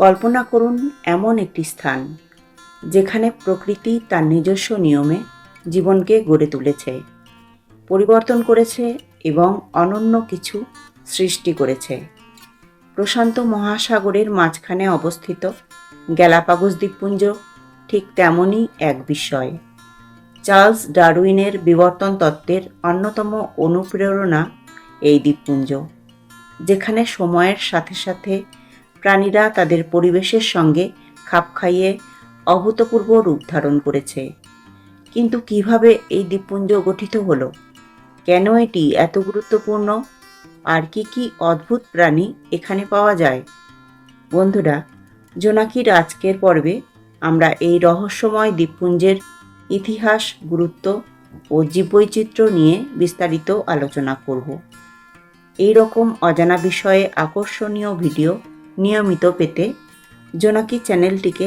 কল্পনা করুন এমন একটি স্থান, যেখানে প্রকৃতি তার নিজস্ব নিয়মে জীবনকে গড়ে তুলেছে, পরিবর্তন করেছে এবং অনন্য কিছু সৃষ্টি করেছে। প্রশান্ত মহাসাগরের মাঝখানে অবস্থিত গ্যালাপাগোস দ্বীপপুঞ্জ ঠিক তেমনই এক বিষয় চার্লস ডারউইনের বিবর্তন তত্ত্বের অন্যতম অনুপ্রেরণা এই দ্বীপপুঞ্জ, যেখানে সময়ের সাথে সাথে প্রাণীরা তাদের পরিবেশের সঙ্গে খাপ খাইয়ে অভূতপূর্ব রূপ ধারণ করেছে। কিন্তু কীভাবে এই দ্বীপপুঞ্জ গঠিত হলো? কেন এটি এত গুরুত্বপূর্ণ? আর কি কি অদ্ভুত প্রাণী এখানে পাওয়া যায়? বন্ধুরা, জোনাকির আজকের পর্বে আমরা এই রহস্যময় দ্বীপপুঞ্জের ইতিহাস, গুরুত্ব ও জীববৈচিত্র্য নিয়ে বিস্তারিত আলোচনা করব। এই রকম অজানা বিষয়ে আকর্ষণীয় ভিডিও নিয়মিত পেতে জোনাকি চ্যানেলটিকে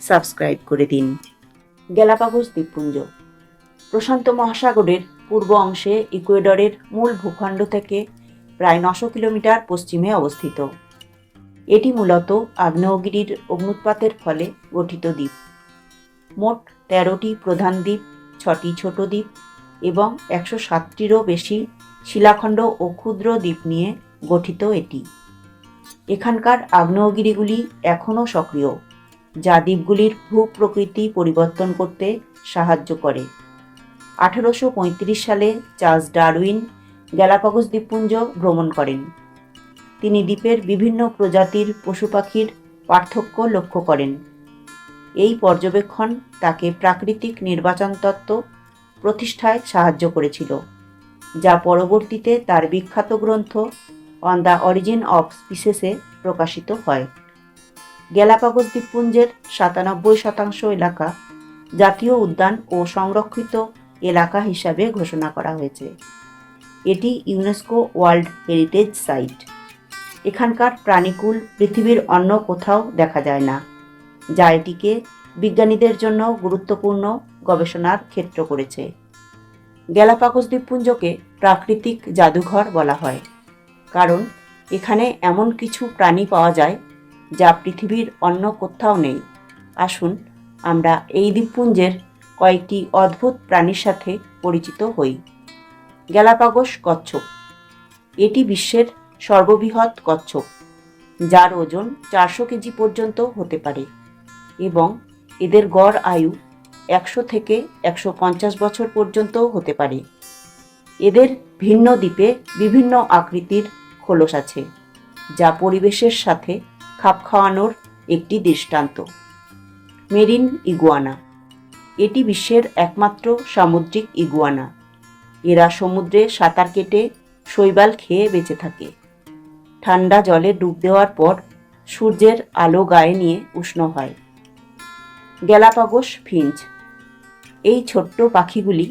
সাবস্ক্রাইব করে দিন। গ্যালাপাগোস দ্বীপপুঞ্জ। প্রশান্ত মহাসাগরের পূর্ব অংশে ইকুয়েডরের মূল ভূখণ্ড থেকে প্রায় নশো কিলোমিটার পশ্চিমে অবস্থিত। এটি মূলত আগ্নেয়গিরির অগ্নুৎপাতের ফলে গঠিত দ্বীপ। মোট তেরোটি প্রধান দ্বীপ, ছটি ছোট দ্বীপ এবং একশো সাতটিরও বেশি শিলাখণ্ড ও ক্ষুদ্র দ্বীপ নিয়ে গঠিত এটি। এখানকার আগ্নেয়গিরিগুলি এখনও সক্রিয়, যা দ্বীপগুলির ভূপ্রকৃতি পরিবর্তন করতে সাহায্য করে। আঠারোশো সালে চার্লস ডারউইন গ্যালাপাগোস দ্বীপপুঞ্জ ভ্রমণ করেন। তিনি দ্বীপের বিভিন্ন প্রজাতির পশু পাখির পার্থক্য লক্ষ্য করেন। এই পর্যবেক্ষণ তাকে প্রাকৃতিক নির্বাচন তত্ত্ব প্রতিষ্ঠায় সাহায্য করেছিল, যা পরবর্তীতে তার বিখ্যাত গ্রন্থ অন দ্য অরিজিন অফ স্পিসেসে প্রকাশিত হয়। গ্যালাপাগোস দ্বীপপুঞ্জের সাতানব্বই শতাংশ এলাকা জাতীয় উদ্যান ও সংরক্ষিত এলাকা হিসাবে ঘোষণা করা হয়েছে। এটি ইউনেস্কো ওয়ার্ল্ড হেরিটেজ সাইট এখানকার প্রাণীকুল পৃথিবীর অন্য কোথাও দেখা যায় না, যা এটিকে বিজ্ঞানীদের জন্য গুরুত্বপূর্ণ গবেষণার ক্ষেত্র করেছে। গ্যালাপাগোস দ্বীপপুঞ্জকে প্রাকৃতিক জাদুঘর বলা হয়। কারণ এখানে এমন কিছু প্রাণী পাওয়া যায় যা পৃথিবীর অন্য কোথাও নেই। আসুন আমরা এই দ্বীপপুঞ্জের কয়েকটি অদ্ভুত প্রাণীর সাথে পরিচিত হই। গ্যালাপাগোস কচ্ছপ। এটি বিশ্বের সর্ববৃহৎ কচ্ছপ, যার ওজন চারশো কেজি পর্যন্ত হতে পারে এবং এদের গড় আয়ু একশো থেকে একশো পঞ্চাশ বছর পর্যন্ত হতে পারে। এদের ভিন্ন দ্বীপে বিভিন্ন আকৃতির খোলস আছে, যা পরিবেশের সাথে খাপ খাওয়ানোর একটি দৃষ্টান্ত। Marine iguana. এটি বিশ্বের একমাত্র সামুদ্রিক ইগুয়ানা। এরা সমুদ্রে সাঁতার কেটে শৈবাল খেয়ে বেঁচে থাকে। ঠান্ডা জলে ডুব দেওয়ার পর সূর্যের আলো গায়ে নিয়ে উষ্ণ হয়। Galapagos finch. এই ছোট্ট পাখিগুলি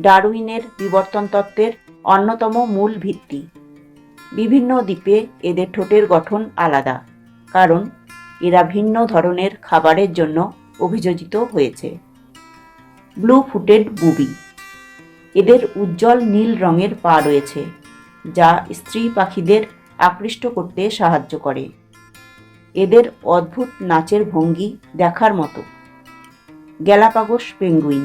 ডারউইনের বিবর্তন তত্ত্বের অন্যতম মূল ভিত্তি। বিভিন্ন দ্বীপে এদের ঠোঁটের গঠন আলাদা, কারণ এরা ভিন্ন ধরনের খাবারের জন্য অভিযোজিত হয়েছে। ব্লু ফুটেড বুবি এদের উজ্জ্বল নীল রঙের পা রয়েছে, যা স্ত্রী পাখিদের আকৃষ্ট করতে সাহায্য করে। এদের অদ্ভুত নাচের ভঙ্গি দেখার মতো। Galapagos penguin.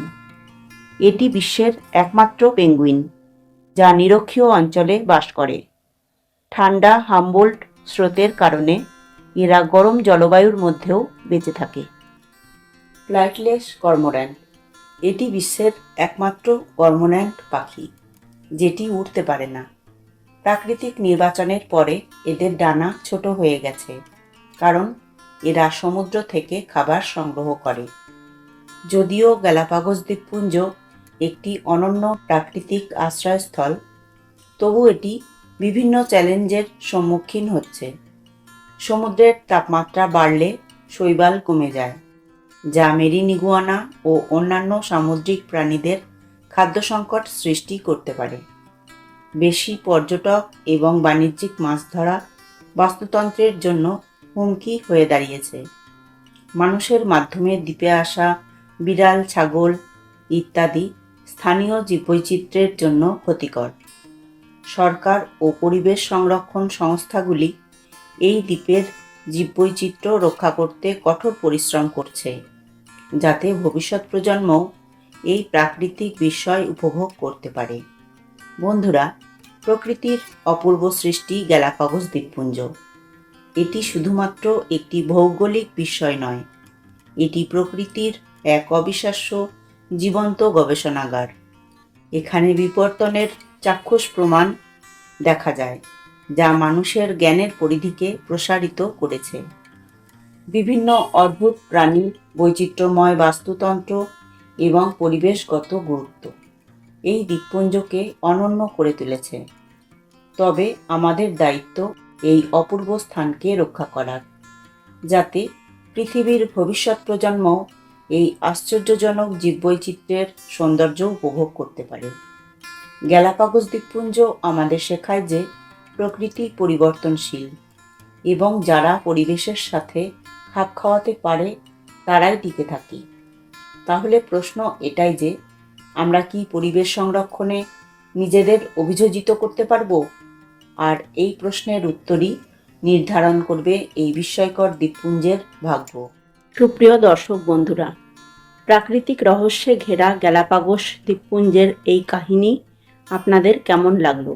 এটি বিশ্বের একমাত্র পেঙ্গুইন, যা নিরক্ষীয় অঞ্চলে বাস করে। ঠান্ডা, হামবোল্ট স্রোতের কারণে এরা গরম জলবায়ুর মধ্যেও বেঁচে থাকে। ফ্লাইটলেস কর্মোর্যান্ট এটি বিশ্বের একমাত্র কর্মোর্যান্ট পাখি, যেটি উঠতে পারে না। প্রাকৃতিক নির্বাচনের পরে এদের ডানা ছোট হয়ে গেছে, কারণ এরা সমুদ্র থেকে খাবার সংগ্রহ করে। যদিও গ্যালাপাগোস দ্বীপপুঞ্জ একটি অনন্য প্রাকৃতিক আশ্রয়স্থল, তবু এটি বিভিন্ন চ্যালেঞ্জের সম্মুখীন হচ্ছে। সমুদ্রের তাপমাত্রা বাড়লে শৈবাল কমে যায়, যা মেরিন ইগুয়ানা ও অন্যান্য সামুদ্রিক প্রাণীদের খাদ্য সংকট সৃষ্টি করতে পারে। বেশি পর্যটক এবং বাণিজ্যিক মাছ ধরা বাস্তুতন্ত্রের জন্য হুমকি হয়ে দাঁড়িয়েছে। মানুষের মাধ্যমে দ্বীপে আসা বিড়াল, ছাগল ইত্যাদি স্থানীয় জীববৈচিত্র্যের জন্য ক্ষতিকর। সরকার ও পরিবেশ সংরক্ষণ সংস্থাগুলি এই দ্বীপের জীববৈচিত্র্য রক্ষা করতে কঠোর পরিশ্রম করছে, যাতে ভবিষ্যৎ প্রজন্ম এই প্রাকৃতিক বিস্ময় উপভোগ করতে পারে। বন্ধুরা, প্রকৃতির অপূর্ব সৃষ্টি গ্যালাপাগোস দ্বীপপুঞ্জ। এটি শুধুমাত্র একটি ভৌগোলিক বিষয় নয়, এটি প্রকৃতির এক অবিশ্বাস্য জীবন্ত গবেষণাগার। এখানে বিবর্তনের চাক্ষুষ প্রমাণ দেখা যায়, যা মানুষের জ্ঞানের পরিধিকে প্রসারিত করেছে। বিভিন্ন অদ্ভুত প্রাণীর বৈচিত্র্যময় বাস্তুতন্ত্র এবং পরিবেশগত গুরুত্ব এই দ্বীপপুঞ্জকে অনন্য করে তুলেছে। তবে আমাদের দায়িত্ব এই অপূর্ব স্থানকে রক্ষা করার, যাতে পৃথিবীর ভবিষ্যৎ প্রজন্ম এই আশ্চর্যজনক জীববৈচিত্র্যের সৌন্দর্য উপভোগ করতে পারে। গ্যালাপাগোস দ্বীপপুঞ্জ আমাদের শেখায় যে প্রকৃতি পরিবর্তনশীল এবং যারা পরিবেশের সাথে খাপ খাওয়াতে পারে, তারাই টিকে থাকি। তাহলে প্রশ্ন এটাই যে, আমরা কি পরিবেশ সংরক্ষণে নিজেদের অভিযোজিত করতে পারব? আর এই প্রশ্নের উত্তরই নির্ধারণ করবে এই বিস্ময়কর দ্বীপপুঞ্জের ভাগ্য। সুপ্রিয় দর্শক বন্ধুরা, প্রাকৃতিক রহস্যে ঘেরা গ্যালাপাগোস দ্বীপপুঞ্জের এই কাহিনী আপনাদের কেমন লাগল?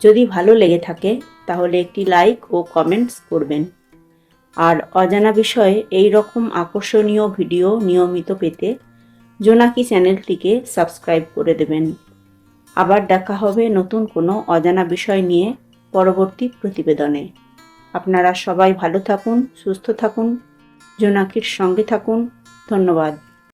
যদি ভালো লেগে থাকে, তাহলে একটি লাইক ও কমেন্টস করবেন। আর অজানা বিষয়ে এই রকম আকর্ষণীয় ভিডিও নিয়মিত পেতে জোনাকি চ্যানেলটিকে সাবস্ক্রাইব করে দেবেন। আবার দেখা হবে নতুন কোনো অজানা বিষয় নিয়ে পরবর্তী প্রতিবেদনে। আপনারা সবাই ভালো থাকুন, সুস্থ থাকুন, জোনাকির সঙ্গে থাকুন। ধন্যবাদ।